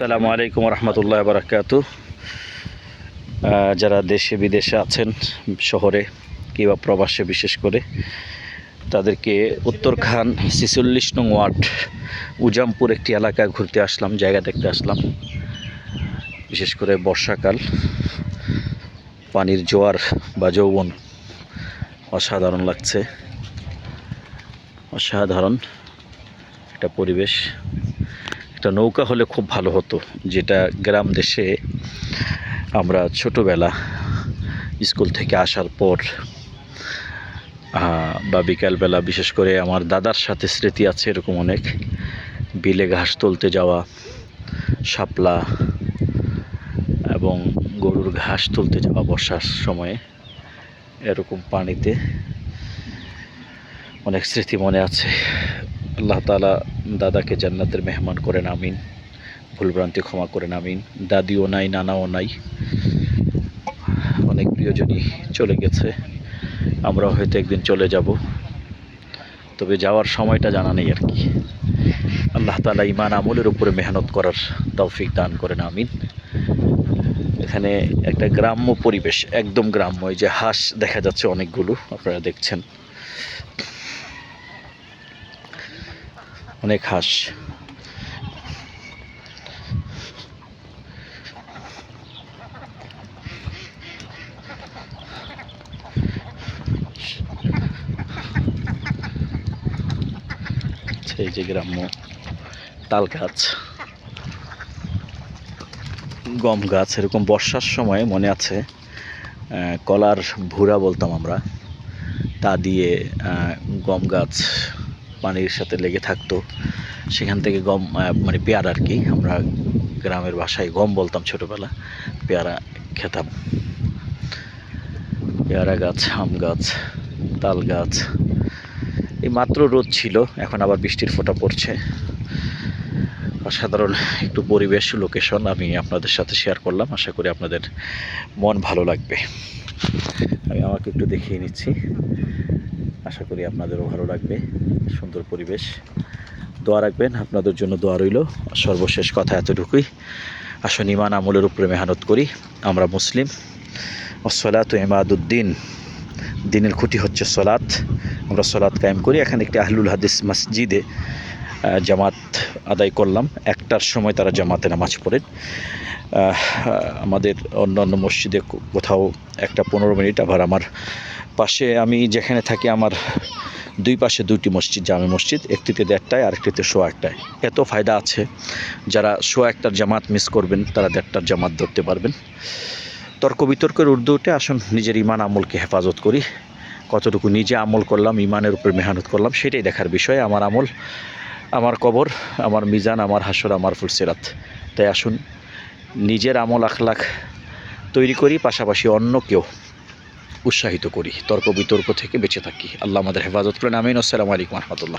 আসসালামু আলাইকুম রহমতুল্লাহ বারাকাতু যারা দেশে, বিদেশে আছেন, শহরে কিংবা প্রবাসে বিশেষ করে, তাদেরকে উত্তরখান ছিচল্লিশ নং ওয়ার্ড উজামপুর একটি এলাকা ঘুরতে আসলাম, জায়গা দেখতে আসলাম। বিশেষ করে বর্ষাকাল, পানির জোয়ার বা যৌবন অসাধারণ লাগছে। অসাধারণ একটা পরিবেশ। একটা নৌকা হলে খুব ভালো হতো, যেটা গ্রাম দেশে আমরা ছোটোবেলা স্কুল থেকে আসার পর বা বিকালবেলা বিশেষ করে আমার দাদার সাথে স্মৃতি আছে এরকম অনেক। বিলে ঘাস তুলতে যাওয়া, শাপলা এবং গরুর ঘাস তুলতে যাওয়া বর্ষার সময়ে এরকম পানিতে অনেক স্মৃতি মনে আছে। আল্লাহ তালা দাদাকে জান্নাতের মেহমান করেন, আমিন। ভুলভ্রান্তি ক্ষমা করেন, আমিন। দাদিও নাই, নানাও নাই। অনেক প্রিয়জনই চলে গেছে। আমরা হয়তো একদিন চলে যাব। তবে যাওয়ার সময়টা জানা নেই আর কি। আল্লাহ তালা ইমান আমলের উপরে মেহনত করার তৌফিক দান করেন, আমিন। এখানে একটা গ্রাম্য পরিবেশ, একদম গ্রাম্য এই যে হাঁস দেখা যাচ্ছে অনেকগুলো, আপনারা দেখছেন। অনেক হাঁস। আচ্ছা, এই যে গ্রাম্য তাল গাছ গম গাছ এরকম বর্ষার সময় মনে আছে কলার ভুরা বলতাম আমরা তা দিয়ে গম গাছ পানির সাথে লেগে থাকতো। সেখান থেকে গম মানে পেয়ারা আর কি, আমরা গ্রামের ভাষায় গম বলতাম ছোটোবেলা, পেয়ারা খেতাম। পেয়ারা গাছ, আম গাছ, তাল গাছ, এই মাত্র রোদ ছিল, এখন আবার বৃষ্টির ফোঁটা পড়ছে। অসাধারণ একটু পরিবেশ লোকেশন আমি আপনাদের সাথে শেয়ার করলাম, আশা করি আপনাদের মন ভালো লাগবে। আমি আমাকে একটু দেখিয়ে নিচ্ছি। আশা করি আপনাদেরও ভালো লাগবে। সুন্দর পরিবেশ। দোয়া রাখবেন, আপনাদের জন্য দোয়া রইল। সর্বশেষ কথা এতটুকুই। আসুন ইমান আমলের উপরে মেহনত করি। আমরা মুসলিম। ওসলাত ইমাদুদ্দিন। দিনের খুঁটি হচ্ছে সলাৎ। আমরা সলাৎ কায়েম করি। এখানে একটি আহলুল হাদিস মসজিদে জামাত আদায় করলাম। একটার সময় তারা জামাতে নামাজ পড়েন। আমাদের অন্য অন্য মসজিদে কোথাও একটা পনেরো মিনিট, আবার আমার পাশে আমি যেখানে থাকি, আমার দুই পাশে দুইটি মসজিদ, জামে মসজিদ, একটিতে দেড়টায় আর একটিতে শো একটায়। এত ফায়দা আছে, যারা শো একটার জামাত মিস করবেন, তারা দেড়টার জামাত ধরতে পারবেন। তর্ক বিতর্কের উর্দুতে আসুন, নিজের ইমান আমলকে হেফাজত করি। কতটুকু নিজে আমল করলাম ইমানের উপর মেহনত করলাম, সেটাই দেখার বিষয়। আমার আমল, আমার কবর, আমার মিজান, আমার হাসর, আমার ফুলসেরাত তাই আসুন, নিজের আমল আখলাখ তৈরি করি, পাশাপাশি অন্যকেও উৎসাহিত করি। তর্ক বিতর্ক থেকে বেঁচে থাকি। আল্লাহ আমাদের হেফাজত করেন। আমিন। আসসালামু আলাইকুম রহমতুল্লাহ।